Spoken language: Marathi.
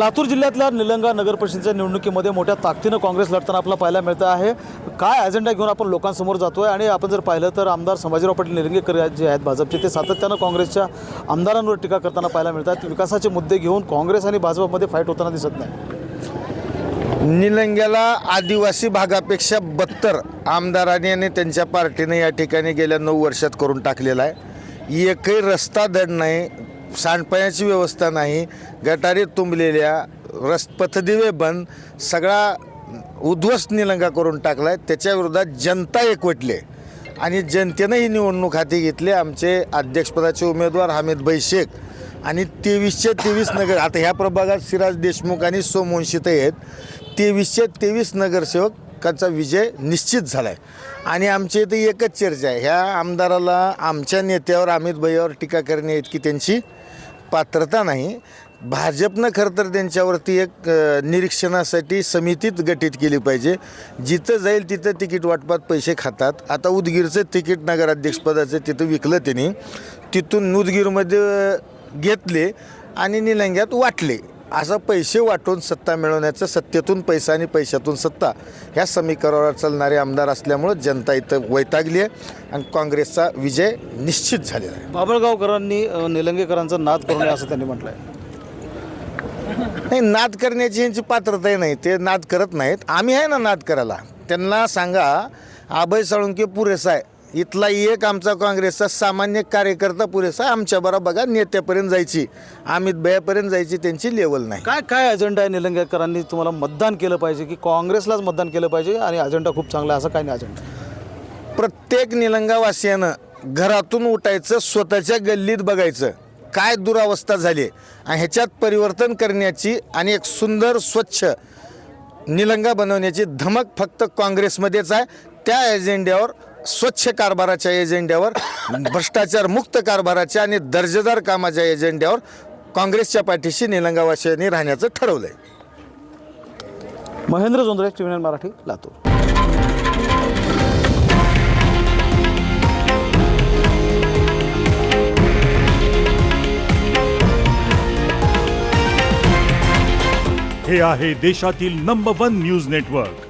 लातूर जिल्ह्यातल्या निलंगा नगर परिषदेच्या निवडणुकीमध्ये मोठ्या ताकदीनं काँग्रेस लढताना आपल्याला पाहायला मिळतं आहे. काय अजेंडा घेऊन आपण लोकांसमोर जातोय? आणि आपण जर पाहिलं तर आमदार संभाजीराव पाटील निलंगेकर जे आहेत भाजपचे ते सातत्यानं काँग्रेसच्या आमदारांवर टीका करताना पाहायला मिळतात. विकासाचे मुद्दे घेऊन काँग्रेस आणि भाजपमध्ये फाईट होताना दिसत नाही. निलंग्याला आदिवासी भागापेक्षा बत्तर आमदारांनी आणि त्यांच्या पार्टीने या ठिकाणी गेल्या नऊ वर्षात करून टाकलेला आहे. एकही रस्ता दड नाही. सांडपाण्याची व्यवस्था नाही गटारी तुंबलेल्या रस पथदिवे बंद सगळा उद्ध्वस्त निलंगा करून टाकला आहे त्याच्याविरोधात जनता एकवटली आणि जनतेनं ही निवडणूक हाती घेतली. आमचे अध्यक्षपदाचे उमेदवार हामिद भाई शेख आणि तेवीसशे तेवीस नगर आता ह्या प्रभागात सिराज देशमुख आणि सोमवंशीतही आहेत. तेवीसशे तेवीस नगरसेवक नगरसेवकांचा विजय निश्चित झाला आहे आणि आमच्या इथे एकच चर्चा आहे. ह्या आमदाराला आमच्या नेत्यावर अमित भैयावर टीका करणे इतकी त्यांची पात्रता नाही. भाजपनं खरं तर त्यांच्यावरती एक निरीक्षणासाठी समितीत गठीत केली पाहिजे. जिथं जाईल तिथं तिकीट वाटपात पैसे खातात. आता उदगीरचं तिकीट नगराध्यक्षपदाचं तिथं विकलं त्यांनी. तिथून उदगीरमध्ये घेतले आणि निलंग्यात वाटले. असं पैसे वाटून सत्ता मिळवण्याचं सत्तेतून पैसा आणि पैशातून सत्ता ह्या समीकरणावर चालणारे आमदार असल्यामुळं जनता इथं वैतागली आहे आणि काँग्रेसचा विजय निश्चित झालेला आहे. बाबळगावकरांनी निलंगेकरांचा नाद करू नये असं त्यांनी म्हटलं आहे नाही नाद करण्याची यांची पात्रताही नाही ते नाद करत नाहीत. आम्ही आहे ना नाद करायला. त्यांना सांगा अभय साळुंके पुरेसा आहे. इथला एक आमचा काँग्रेसचा सामान्य कार्यकर्ता पुरेसा. आमच्या बरोबर बघा नेत्यापर्यंत जायची. अमित भयापर्यंत जायची त्यांची लेवल नाही. काय काय अजेंडा आहे निलंगेकरांनी? तुम्हाला मतदान केलं पाहिजे की काँग्रेसलाच मतदान केलं पाहिजे आणि अजेंडा खूप चांगला असं काय नाही अजेंडा प्रत्येक निलंगावासियानं घरातून उठायचं स्वतःच्या गल्लीत बघायचं. काय दुरावस्था झाली आणि ह्याच्यात परिवर्तन करण्याची आणि एक सुंदर स्वच्छ निलंगा बनवण्याची धमक फक्त काँग्रेसमध्येच आहे. त्या एजेंड्यावर स्वच्छ कारभाराच्या एजेंड्यावर भ्रष्टाचार मुक्त कारभाराच्या आणि दर्जेदार कामाच्या एजेंड्यावर काँग्रेसच्या पाठीशी निलंगावासियांनी राहण्याचं ठरवलं आहे महेंद्र जोंधळे टी मराठी लातूर. हे आहे देशातील नंबर वन न्यूज नेटवर्क